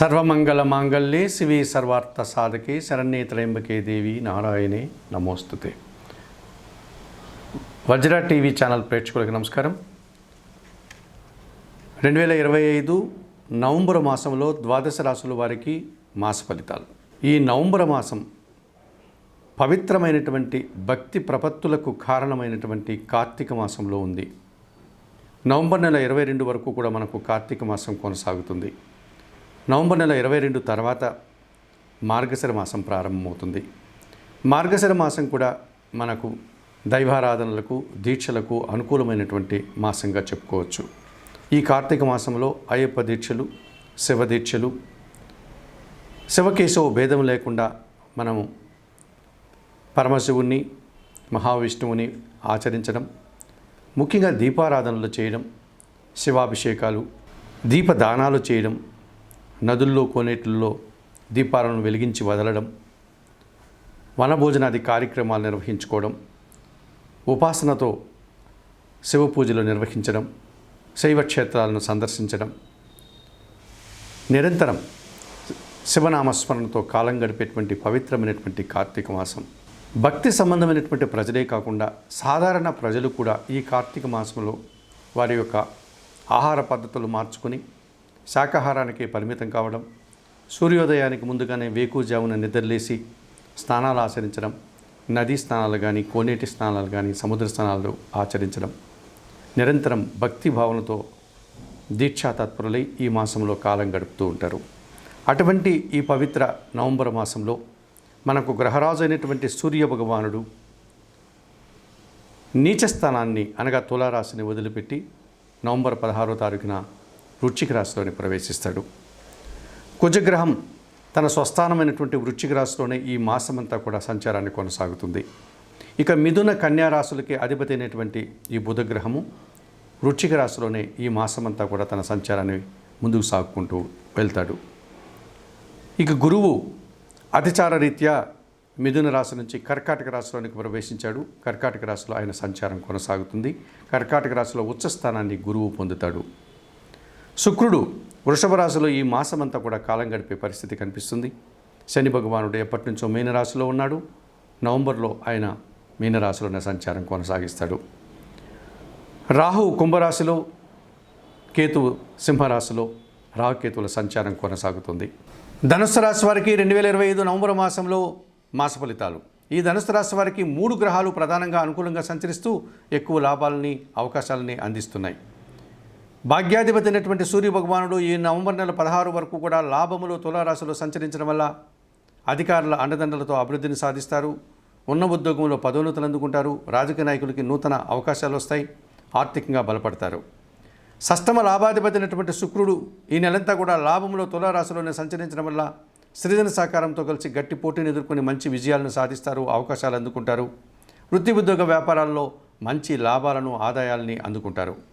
సర్వమంగళ మాంగళ్యే శివి సర్వార్థ సాధకే శరణ్యే త్రయంబకే దేవి నారాయణే నమోస్తుతే. వజ్ర TV channel ప్రేక్షకులకు నమస్కారం. రెండు వేల ఇరవై ఐదు నవంబర్ మాసంలో ద్వాదశ రాసుల వారికి మాస ఫలితాలు. ఈ నవంబర్ మాసం పవిత్రమైనటువంటి భక్తి ప్రపత్తులకు కారణమైనటువంటి కార్తీక మాసంలో ఉంది. నవంబర్ నెల ఇరవై రెండు వరకు కూడా మనకు కార్తీక మాసం కొనసాగుతుంది. నవంబర్ నెల ఇరవై రెండు తర్వాత మార్గశిర మాసం ప్రారంభమవుతుంది. మార్గశిర మాసం కూడా మనకు దైవారాధనలకు దీక్షలకు అనుకూలమైనటువంటి మాసంగా చెప్పుకోవచ్చు. ఈ కార్తీక మాసంలో అయ్యప్ప దీక్షలు శివ దీక్షలు శివకేశవ భేదం లేకుండా మనము పరమశివుణ్ణి మహావిష్ణువుని ఆచరించడం ముఖ్యంగా దీపారాధనలు చేయడం శివాభిషేకాలు దీపదానాలు చేయడం నదుల్లో కోనేటిల్లో దీపాలను వెలిగించి వదలడం వనభోజనాది కార్యక్రమాలు నిర్వహించుకోవడం ఉపాసనతో శివ పూజలు నిర్వహించడం శైవ క్షేత్రాలను సందర్శించడం నిరంతరం శివనామస్మరణతో కాలం గడిపేటువంటి పవిత్రమైనటువంటి కార్తీక మాసం. భక్తి సంబంధమైనటువంటి ప్రజలే కాకుండా సాధారణ ప్రజలు కూడా ఈ కార్తీక మాసంలో వారి యొక్క ఆహార పద్ధతులు మార్చుకొని శాకాహారానికి పరిమితం కావడం సూర్యోదయానికి ముందుగానే వేకుజామున నిద్రలేసి స్నానాలు ఆచరించడం నదీ స్నానాలు కానీ కోనేటి స్నానాలు కానీ సముద్ర స్నానాలు ఆచరించడం నిరంతరం భక్తి భావనతో దీక్షా తత్పరులై ఈ మాసంలో కాలం గడుపుతూ ఉంటారు. అటువంటి ఈ పవిత్ర నవంబర్ మాసంలో మనకు గ్రహరాజు అయినటువంటి సూర్య భగవానుడు నీచ స్థానాన్ని అనగా తులారాశిని వదిలిపెట్టి నవంబర్ పదహారో తారీఖున వృశ్చిక రాశిలోని ప్రవేశిస్తాడు. కుజగ్రహం తన స్వస్థానమైనటువంటి వృశ్చిక రాశిలోనే ఈ మాసమంతా కూడా సంచారాన్ని కొనసాగుతుంది. ఇక మిథున కన్యా రాశులకి అధిపతి అయినటువంటి ఈ బుధగ్రహము వృశ్చిక రాశిలోనే ఈ మాసమంతా కూడా తన సంచారాన్ని ముందుకు సాగుకుంటూ వెళ్తాడు. ఇక గురువు అతిచార రీత్యా మిథున రాశి నుంచి కర్కాటక రాశిలోనికి ప్రవేశించాడు. కర్కాటక రాశిలో ఆయన సంచారం కొనసాగుతుంది. కర్కాటక రాశిలో ఉచ్చస్థానాన్ని గురువు పొందుతాడు. శుక్రుడు వృషభ రాశిలో ఈ మాసమంతా కూడా కాలం గడిపే పరిస్థితి కనిపిస్తుంది. శని భగవానుడు ఎప్పటి నుంచో మీనరాశిలో ఉన్నాడు. నవంబర్లో ఆయన మీనరాశిలోనే సంచారం కొనసాగిస్తాడు. రాహు కుంభరాశిలో కేతువు సింహరాశిలో రాహుకేతువుల సంచారం కొనసాగుతుంది. ధనుస్సు రాశి వారికి రెండు వేల ఇరవై ఐదు నవంబర్ మాసంలో మాస ఫలితాలు. ఈ ధనుసు రాశి వారికి మూడు గ్రహాలు ప్రధానంగా అనుకూలంగా సంచరిస్తూ ఎక్కువ లాభాలని అవకాశాలని అందిస్తున్నాయి. భాగ్యాధిపతి అయినటువంటి సూర్య భగవానుడు ఈ నవంబర్ నెల పదహారు వరకు కూడా లాభములు తులారాశిలో సంచరించడం వల్ల అధికారుల అండదండలతో అభివృద్ధిని సాధిస్తారు. ఉన్న ఉద్యోగంలో పదోన్నతులు అందుకుంటారు. రాజకీయ నాయకులకి నూతన అవకాశాలు వస్తాయి. ఆర్థికంగా బలపడతారు. సష్టమ లాభాధిపతి అయినటువంటి శుక్రుడు ఈ నెలంతా కూడా లాభంలో తులారాశిలోనే సంచరించడం వల్ల సృజన సహకారంతో కలిసి గట్టి పోటీని ఎదుర్కొని మంచి విజయాలను సాధిస్తారు. అవకాశాలు అందుకుంటారు. వృత్తి ఉద్యోగ వ్యాపారాల్లో మంచి లాభాలను ఆదాయాల్ని అందుకుంటారు.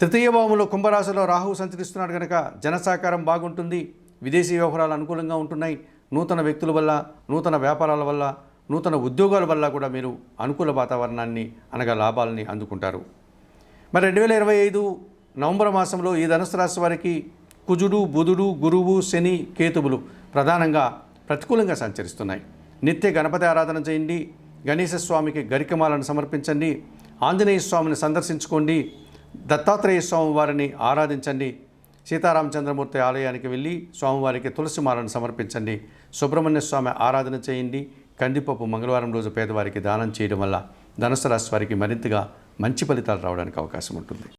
తృతీయ భావంలో కుంభరాశిలో రాహువు సంచరిస్తున్నాడు కనుక జనసాకారం బాగుంటుంది విదేశీ వ్యవహారాలు అనుకూలంగా ఉంటున్నాయి నూతన వ్యక్తుల వల్ల నూతన వ్యాపారాల వల్ల నూతన ఉద్యోగాల వల్ల కూడా మీరు అనుకూల వాతావరణాన్ని అనగా లాభాలని అందుకుంటారు. మరి రెండు వేల ఇరవై ఐదు నవంబర్ మాసంలో ఈ ధనుసు రాశి వారికి కుజుడు బుధుడు గురువు శని కేతువులు ప్రధానంగా ప్రతికూలంగా సంచరిస్తున్నాయి. నిత్య గణపతి ఆరాధన చేయండి గణేశ స్వామికి గరికమాలను సమర్పించండి ఆంజనేయ స్వామిని సందర్శించుకోండి దత్తాత్రేయ స్వామి వారిని ఆరాధించండి సీతారామచంద్రమూర్తి ఆలయానికి వెళ్ళి స్వామివారికి తులసి మాలను సమర్పించండి. సుబ్రహ్మణ్య స్వామి ఆరాధన చేయండి. కందిపప్పు మంగళవారం రోజు పేదవారికి దానం చేయడం వల్ల ధనుసు రాశి వారికి మరింతగా మంచి ఫలితాలు రావడానికి అవకాశం ఉంటుంది.